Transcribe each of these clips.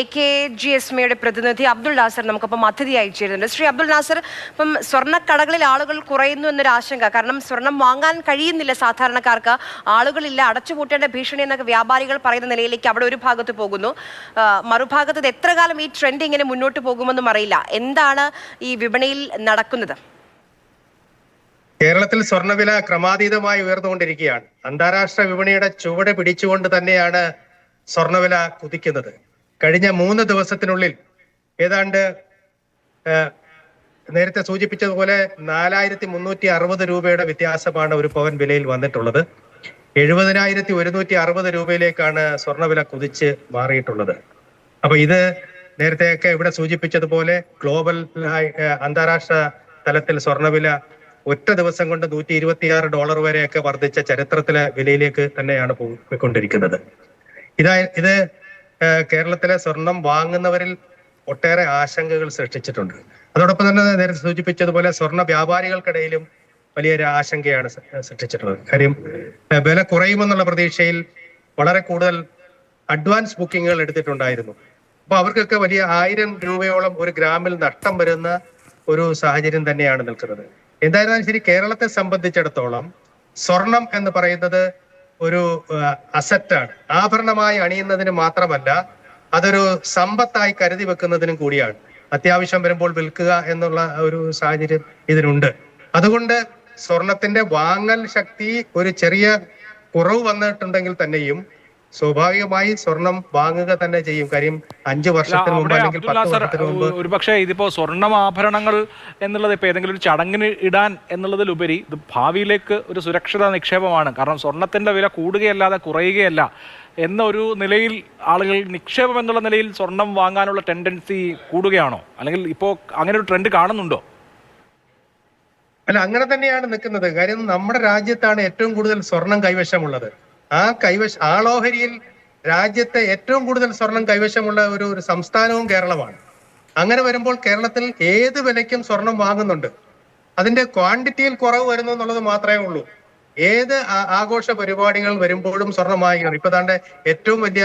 A K G S മയുടെ പ്രതിനിധി അബ്ദുൾ നാസർ നമുക്കിപ്പം അതിഥി അയച്ചിരുന്നുണ്ട് ശ്രീ അബ്ദുൾ നാസർ ഇപ്പം സ്വർണക്കടകളിൽ ആളുകൾ കുറയുന്നു എന്നൊരു ആശങ്ക. കാരണം സ്വർണം വാങ്ങാൻ കഴിയുന്നില്ല സാധാരണക്കാർക്ക്. ആളുകളില്ല അടച്ചുപൂട്ടേണ്ട ഭീഷണി എന്നൊക്കെ വ്യാപാരികൾ പറയുന്ന നിലയിലേക്ക് അവിടെ ഒരു ഭാഗത്ത് പോകുന്നു. മറുഭാഗത്ത് എത്ര കാലം ഈ ട്രെൻഡ് ഇങ്ങനെ മുന്നോട്ട് പോകുമെന്നും അറിയില്ല. എന്താണ് ഈ വിപണിയിൽ നടക്കുന്നത്? കേരളത്തിൽ സ്വർണവില ക്രമാതീതമായി ഉയർന്നുകൊണ്ടിരിക്കുകയാണ്. അന്താരാഷ്ട്ര വിപണിയുടെ ചുവട് പിടിച്ചുകൊണ്ട് തന്നെയാണ് സ്വർണവില കുതിക്കുന്നത്. കഴിഞ്ഞ മൂന്ന് ദിവസത്തിനുള്ളിൽ ഏതാണ്ട് നേരത്തെ സൂചിപ്പിച്ചതുപോലെ നാലായിരത്തി മുന്നൂറ്റി അറുപത് രൂപയുടെ വ്യത്യാസമാണ് ഒരു പവൻ വിലയിൽ വന്നിട്ടുള്ളത്. എഴുപതിനായിരത്തി ഒരുന്നൂറ്റി അറുപത് രൂപയിലേക്കാണ് സ്വർണവില കുതിച്ച് മാറിയിട്ടുള്ളത്. അപ്പൊ ഇത് നേരത്തെയൊക്കെ ഇവിടെ സൂചിപ്പിച്ചതുപോലെ ഗ്ലോബൽ അന്താരാഷ്ട്ര തലത്തിൽ സ്വർണവില ഒറ്റ ദിവസം കൊണ്ട് നൂറ്റി ഇരുപത്തിയാറ് ഡോളർ വരെയൊക്കെ വർദ്ധിച്ച ചരിത്രത്തിലെ വിലയിലേക്ക് തന്നെയാണ് പോയിക്കൊണ്ടിരിക്കുന്നത്. ഇതാ ഇത് കേരളത്തിലെ സ്വർണം വാങ്ങുന്നവരിൽ ഒട്ടേറെ ആശങ്കകൾ സൃഷ്ടിച്ചിട്ടുണ്ട്. അതോടൊപ്പം തന്നെ നേരത്തെ സൂചിപ്പിച്ചതുപോലെ സ്വർണ വ്യാപാരികൾക്കിടയിലും വലിയൊരു ആശങ്കയാണ് സൃഷ്ടിച്ചിട്ടുള്ളത്. കാര്യം വില കുറയുമെന്നുള്ള പ്രതീക്ഷയിൽ വളരെ കൂടുതൽ അഡ്വാൻസ് ബുക്കിങ്ങുകൾ എടുത്തിട്ടുണ്ടായിരുന്നു. അപ്പൊ അവർക്കൊക്കെ വലിയ ആയിരം രൂപയോളം ഒരു ഗ്രാമിൽ നഷ്ടം വരുന്ന ഒരു സാഹചര്യം തന്നെയാണ് നിൽക്കുന്നത്. എന്തായിരുന്നാലും ശരി കേരളത്തെ സംബന്ധിച്ചിടത്തോളം സ്വർണം എന്ന് പറയുന്നത് ഒരു അസറ്റാണ് ആഭരണമായി അണിയുന്നതിന് മാത്രമല്ല അതൊരു സമ്പത്തായി കരുതി വെക്കുന്നതിനും കൂടിയാണ്. അത്യാവശ്യം വരുമ്പോൾ വിൽക്കുക എന്നുള്ള ഒരു സാഹചര്യം ഇതിനുണ്ട്. അതുകൊണ്ട് സ്വർണത്തിന്റെ വാങ്ങൽ ശക്തി ഒരു ചെറിയ കുറവ് വന്നിട്ടുണ്ടെങ്കിൽ തന്നെയും സ്വാഭാവികമായി സ്വർണം വാങ്ങുക തന്നെ ചെയ്യും. കാര്യം അഞ്ചു വർഷത്തിന് മുമ്പ് അല്ലെങ്കിൽ പത്ത് വർഷത്തിന് മുമ്പ് ഒരു പക്ഷേ ഇതിപ്പോ സ്വർണമാഭരണങ്ങൾ എന്നുള്ളത് ഇപ്പൊ ഏതെങ്കിലും ഒരു ചടങ്ങിന് ഇടാൻ എന്നുള്ളതിലുപരി ഇത് ഭാവിയിലേക്ക് ഒരു സുരക്ഷിത നിക്ഷേപമാണ്. കാരണം സ്വർണത്തിന്റെ വില കൂടുകയല്ലാതെ കുറയുകയല്ല എന്ന ഒരു നിലയിൽ ആളുകൾ നിക്ഷേപം എന്നുള്ള നിലയിൽ സ്വർണം വാങ്ങാനുള്ള ടെൻഡൻസി കൂടുകയാണോ? അല്ലെങ്കിൽ ഇപ്പോൾ അങ്ങനെ ഒരു ട്രെൻഡ് കാണുന്നുണ്ടോ? അല്ല അങ്ങനെ തന്നെയാണ് നിൽക്കുന്നത്. കാര്യം നമ്മുടെ രാജ്യത്താണ് ഏറ്റവും കൂടുതൽ സ്വർണം കൈവശമുള്ളത്. ആ കൈവശ ആളോഹരിയിൽ രാജ്യത്തെ ഏറ്റവും കൂടുതൽ സ്വർണം കൈവശമുള്ള ഒരു ഒരു സംസ്ഥാനവും കേരളമാണ്. അങ്ങനെ വരുമ്പോൾ കേരളത്തിൽ ഏത് വിലയ്ക്കും സ്വർണം വാങ്ങുന്നുണ്ട്? അതിന്റെ ക്വാണ്ടിറ്റിയിൽ കുറവ് വരുന്നു എന്നുള്ളത് മാത്രമേ ഉള്ളൂ. ഏത് ആഘോഷ പരിപാടികൾ വരുമ്പോഴും സ്വർണം വാങ്ങിക്കണം. ഇപ്പൊ താണ്ടെ ഏറ്റവും വലിയ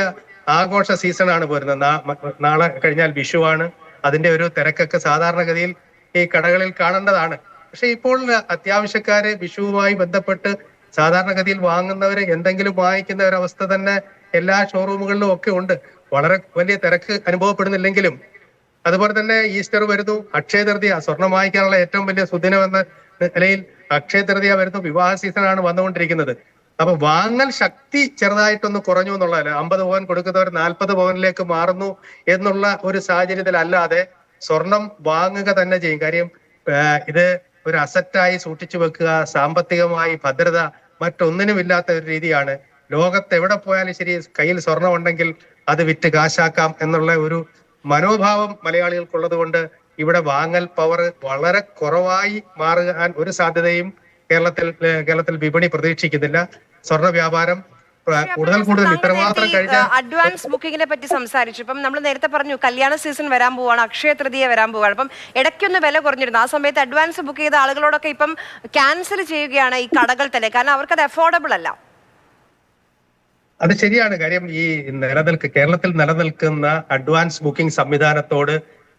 ആഘോഷ സീസൺ ആണ് വരുന്നത് നാളെ കഴിഞ്ഞാൽ വിഷുവാണ്. അതിന്റെ ഒരു തിരക്കൊക്കെ സാധാരണഗതിയിൽ ഈ കടകളിൽ കാണേണ്ടതാണ്. പക്ഷെ ഇപ്പോൾ അത്യാവശ്യക്കാരെ വിഷുവുമായി ബന്ധപ്പെട്ട് സാധാരണഗതിയിൽ വാങ്ങുന്നവര് എന്തെങ്കിലും വാങ്ങിക്കുന്ന ഒരു അവസ്ഥ തന്നെ എല്ലാ ഷോറൂമുകളിലും ഒക്കെ ഉണ്ട്. വളരെ വലിയ തിരക്ക് അനുഭവപ്പെടുന്നില്ലെങ്കിലും. അതുപോലെ തന്നെ ഈസ്റ്റർ വരുന്നു അക്ഷയ തൃതീയ സ്വർണം വാങ്ങിക്കാനുള്ള ഏറ്റവും വലിയ സുദിനം എന്ന നിലയിൽ അക്ഷയ തൃതീയ വരുന്നു വിവാഹ സീസണാണ് വന്നുകൊണ്ടിരിക്കുന്നത്. അപ്പൊ വാങ്ങൽ ശക്തി ചെറുതായിട്ടൊന്ന് കുറഞ്ഞു എന്നുള്ളതല്ല അമ്പത് പവൻ കൊടുക്കുന്നവർ നാൽപ്പത് പവനിലേക്ക് മാറുന്നു എന്നുള്ള ഒരു സാഹചര്യത്തിലല്ലാതെ സ്വർണം വാങ്ങുക തന്നെ ചെയ്യും. കാര്യം ഇത് ഒരു അസറ്റായി സൂക്ഷിച്ചു വെക്കുക സാമ്പത്തികമായി ഭദ്രത മറ്റൊന്നിനും ഇല്ലാത്ത ഒരു രീതിയാണ്. ലോകത്ത് എവിടെ പോയാലും ശരി കയ്യിൽ സ്വർണം ഉണ്ടെങ്കിൽ അത് വിറ്റ് കാശാക്കാം എന്നുള്ള ഒരു മനോഭാവം മലയാളികൾക്കുള്ളത് കൊണ്ട് ഇവിടെ വാങ്ങൽ പവർ വളരെ കുറവായി മാറുവാൻ ഒരു സാധ്യതയും കേരളത്തിൽ കേരളത്തിൽ വിപണി പ്രതീക്ഷിക്കുന്നില്ല. സ്വർണ വ്യാപാരം കൂടുതൽ കൂടുതൽ ഇത്രമാത്രം അഡ്വാൻസ് ബുക്കിങ്ങിനെ പറ്റി സംസാരിച്ചു. ഇപ്പം നമ്മൾ നേരത്തെ പറഞ്ഞു കല്യാണ സീസൺ വരാൻ പോവാണ് അക്ഷയ തൃതീയ വരാൻ പോവാണ്. അപ്പം ഇടയ്ക്കൊന്ന് വില കുറഞ്ഞിരുന്നു. ആ സമയത്ത് അഡ്വാൻസ് ബുക്ക് ചെയ്ത ആളുകളോടൊക്കെ ഇപ്പം ക്യാൻസൽ ചെയ്യുകയാണ് ഈ കടകൾ തന്നെ. കാരണം അവർക്ക് അത് അഫോർഡബിൾ അല്ല. അത് ശരിയാണ്. കാര്യം ഈ നിലനിൽക്ക് കേരളത്തിൽ നിലനിൽക്കുന്ന അഡ്വാൻസ് ബുക്കിംഗ് സംവിധാനത്തോട്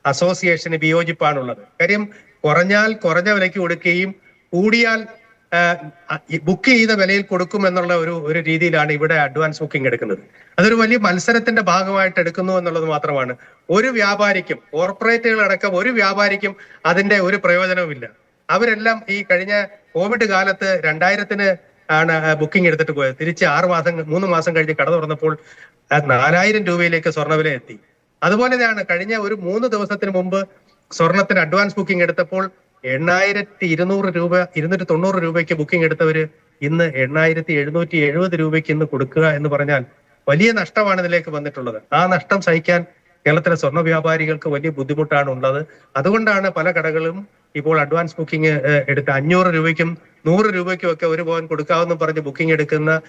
അസോസിയേഷന് വിയോജിപ്പാണുള്ളത്. കാര്യം കുറഞ്ഞാൽ കുറഞ്ഞ വിലയ്ക്ക് കൊടുക്കുകയും കൂടിയാൽ ബുക്ക് ചെയ്ത വിലയിൽ കൊടുക്കും എന്നുള്ള ഒരു ഒരു രീതിയിലാണ് ഇവിടെ അഡ്വാൻസ് ബുക്കിംഗ് എടുക്കുന്നത്. അതൊരു വലിയ മത്സരത്തിന്റെ ഭാഗമായിട്ട് എടുക്കുന്നു എന്നുള്ളത് മാത്രമാണ്. ഒരു വ്യാപാരിക്കും കോർപ്പറേറ്റുകൾ അടക്കം ഒരു വ്യാപാരിക്കും അതിന്റെ ഒരു പ്രയോജനവുമില്ല. അവരെല്ലാം ഈ കഴിഞ്ഞ കോവിഡ് കാലത്ത് രണ്ടായിരത്തിന് ആണ് ബുക്കിംഗ് എടുത്തിട്ട് പോയത്. തിരിച്ച് ആറ് മാസം മൂന്ന് മാസം കഴിഞ്ഞ് കട തുറന്നപ്പോൾ നാലായിരം രൂപയിലേക്ക് സ്വർണവില എത്തി. അതുപോലെ തന്നെയാണ് കഴിഞ്ഞ ഒരു മൂന്ന് ദിവസത്തിന് മുമ്പ് സ്വർണത്തിന് അഡ്വാൻസ് ബുക്കിംഗ് എടുത്തപ്പോൾ എണ്ണായിരത്തി ഇരുന്നൂറ് രൂപ ഇരുന്നൂറ്റി തൊണ്ണൂറ് രൂപയ്ക്ക് ബുക്കിംഗ് എടുത്തവര് ഇന്ന് എണ്ണായിരത്തി എഴുന്നൂറ്റി എഴുപത് രൂപയ്ക്ക് ഇന്ന് കൊടുക്കുക എന്ന് പറഞ്ഞാൽ വലിയ നഷ്ടമാണ് ഇതിലേക്ക് വന്നിട്ടുള്ളത്. ആ നഷ്ടം സഹിക്കാൻ കേരളത്തിലെ സ്വർണ വ്യാപാരികൾക്ക് വലിയ ബുദ്ധിമുട്ടാണ് ഉള്ളത്. അതുകൊണ്ടാണ് പല കടകളും ഇപ്പോൾ അഡ്വാൻസ് ബുക്കിംഗ് എടുത്ത് അഞ്ഞൂറ് രൂപയ്ക്കും നൂറ് രൂപയ്ക്കും ഒക്കെ ഒരു പവൻ കൊടുക്കാമെന്ന് പറഞ്ഞ് ബുക്കിംഗ് എടുക്കുന്ന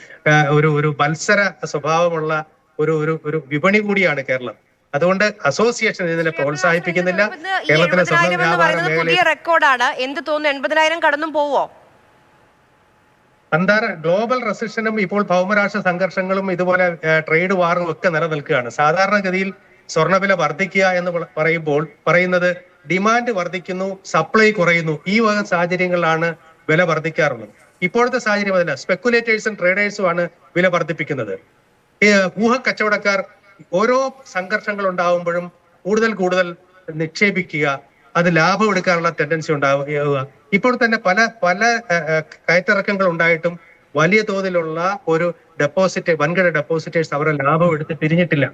ഒരു ഒരു മത്സര സ്വഭാവമുള്ള ഒരു ഒരു ഒരു വിപണി കൂടിയാണ് കേരളം. അതുകൊണ്ട് അസോസിയേഷൻ ഇതിനെ പ്രോത്സാഹിപ്പിക്കുന്നില്ല. കേരളത്തിലെ സ്വർണ വ്യാപാര റെക്കോർഡാണ്. എന്ത് തോന്നുന്നു? എൺപതിനായിരം കടന്നും പോവോ? അന്താര ഗ്ലോബൽ റെസിഷനും ഇപ്പോൾ ഭൗമരാഷ്ട്ര സംഘർഷങ്ങളും ഇതുപോലെ ട്രേഡ് വാറും ഒക്കെ നിലനിൽക്കുകയാണ്. സാധാരണഗതിയിൽ സ്വർണവില വർദ്ധിക്കുക എന്ന് പറയുമ്പോൾ പറയുന്നത് ഡിമാൻഡ് വർദ്ധിക്കുന്നു സപ്ലൈ കുറയുന്നു. ഈ വക സാഹചര്യങ്ങളിലാണ് വില വർദ്ധിക്കാറുള്ളത്. ഇപ്പോഴത്തെ സാഹചര്യം അതല്ല. സ്പെക്കുലേറ്റേഴ്സും ട്രേഡേഴ്സും ആണ് വില വർദ്ധിപ്പിക്കുന്നത്. ഊഹ കച്ചവടക്കാർ ഓരോ സംഘർഷങ്ങൾ ഉണ്ടാവുമ്പോഴും കൂടുതൽ കൂടുതൽ നിക്ഷേപിക്കുക അത് ലാഭം എടുക്കാനുള്ള ടെൻഡൻസി ഉണ്ടാവുക. ഇപ്പോൾ തന്നെ പല പല കയറ്റിറക്കങ്ങൾ ഉണ്ടായിട്ടും വലിയ തോതിലുള്ള ഒരു ഡെപ്പോസിറ്റ് വൻകിട ഡെപ്പോസിറ്റേഴ്സ് അവരുടെ ലാഭം എടുത്ത് പിരിഞ്ഞിട്ടില്ല.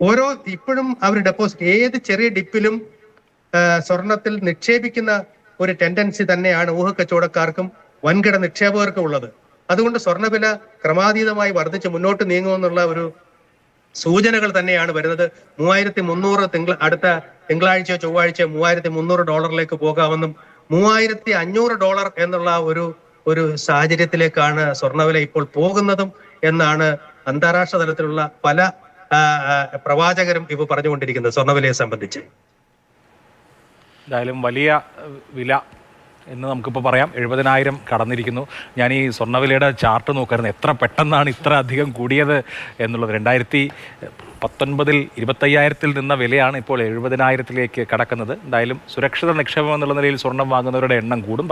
ഓരോ ഇപ്പോഴും അവർ ഡെപ്പോസിറ്റ് ഏത് ചെറിയ ഡിപ്പിലും സ്വർണത്തിൽ നിക്ഷേപിക്കുന്ന ഒരു ടെൻഡൻസി തന്നെയാണ് ഊഹക്കച്ചവടക്കാർക്കും വൻകിട നിക്ഷേപകർക്കും ഉള്ളത്. അതുകൊണ്ട് സ്വർണവില ക്രമാതീതമായി വർദ്ധിച്ച് മുന്നോട്ട് നീങ്ങുമെന്നുള്ള ഒരു സൂചനകൾ തന്നെയാണ് വരുന്നത്. മൂവായിരത്തി മുന്നൂറ് തിങ്കൾ അടുത്ത തിങ്കളാഴ്ചയോ ചൊവ്വാഴ്ചയോ മൂവായിരത്തി മുന്നൂറ് ഡോളറിലേക്ക് പോകാമെന്നും മൂവായിരത്തി അഞ്ഞൂറ് ഡോളർ എന്നുള്ള ഒരു ഒരു സാഹചര്യത്തിലേക്കാണ് സ്വർണവില ഇപ്പോൾ പോകുന്നതും എന്നാണ് അന്താരാഷ്ട്ര തലത്തിലുള്ള പല പ്രവാചകരും ഇപ്പോൾ പറഞ്ഞുകൊണ്ടിരിക്കുന്നത് സ്വർണവിലയെ സംബന്ധിച്ച്. എന്തായാലും വലിയ വില എന്ന് നമുക്കിപ്പോൾ പറയാം. എഴുപതിനായിരം കടന്നിരിക്കുന്നു. ഞാൻ ഈ സ്വർണവിലയുടെ ചാർട്ട് നോക്കായിരുന്നു. എത്ര പെട്ടെന്നാണ് ഇത്ര അധികം കൂടിയത് എന്നുള്ളത്. രണ്ടായിരത്തി പത്തൊൻപതിൽ ഇരുപത്തയ്യായിരത്തിൽ നിന്ന വിലയാണ് ഇപ്പോൾ എഴുപതിനായിരത്തിലേക്ക് കടക്കുന്നത്. എന്തായാലും സുരക്ഷിത നിക്ഷേപം എന്നുള്ള നിലയിൽ സ്വർണം വാങ്ങുന്നവരുടെ എണ്ണം കൂടും.